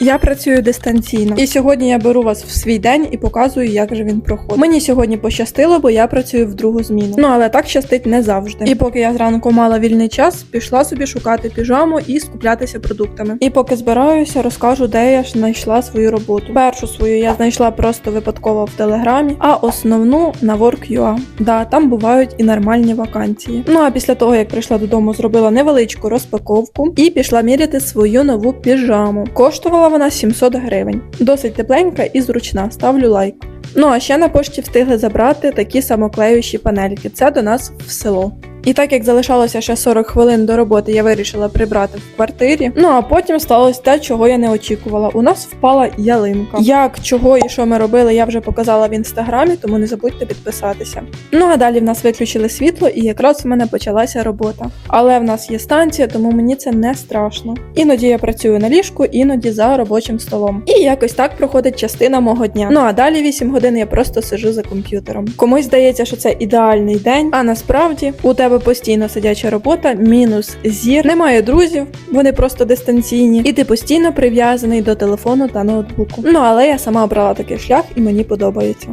Я працюю дистанційно, і сьогодні я беру вас в свій день і показую, як же він проходить. Мені сьогодні пощастило, бо я працюю в другу зміну. Ну але так щастить не завжди. І поки я зранку мала вільний час, пішла собі шукати піжаму і скуплятися продуктами. І поки збираюся, розкажу, де я ж знайшла свою роботу. Першу свою я знайшла просто випадково в телеграмі, а основну на Work.ua. Да, там бувають і нормальні вакансії. Ну а після того, як прийшла додому, зробила невеличку розпаковку і пішла міряти свою нову піжаму. Коштувала вона 700 гривень. Досить тепленька і зручна. Ставлю лайк. Ну а ще на пошті встигли забрати такі самоклеючі панельки. Це до нас в село. І так як залишалося ще 40 хвилин до роботи, я вирішила прибрати в квартирі. Ну а потім сталося те, чого я не очікувала. У нас впала ялинка. Як, чого і що ми робили, я вже показала в інстаграмі, тому не забудьте підписатися. Ну а далі в нас виключили світло, і якраз в мене почалася робота. Але в нас є станція, тому мені це не страшно. Іноді я працюю на ліжку, іноді за робочим столом. І якось так проходить частина мого дня. Ну а далі 8 годин я просто сижу за комп'ютером. Комусь здається, що це ідеальний день, а насправді у тебе постійно сидяча робота, мінус зір, немає друзів, вони просто дистанційні, і ти постійно прив'язаний до телефону та ноутбуку. Ну але я сама обрала такий шлях і мені подобається.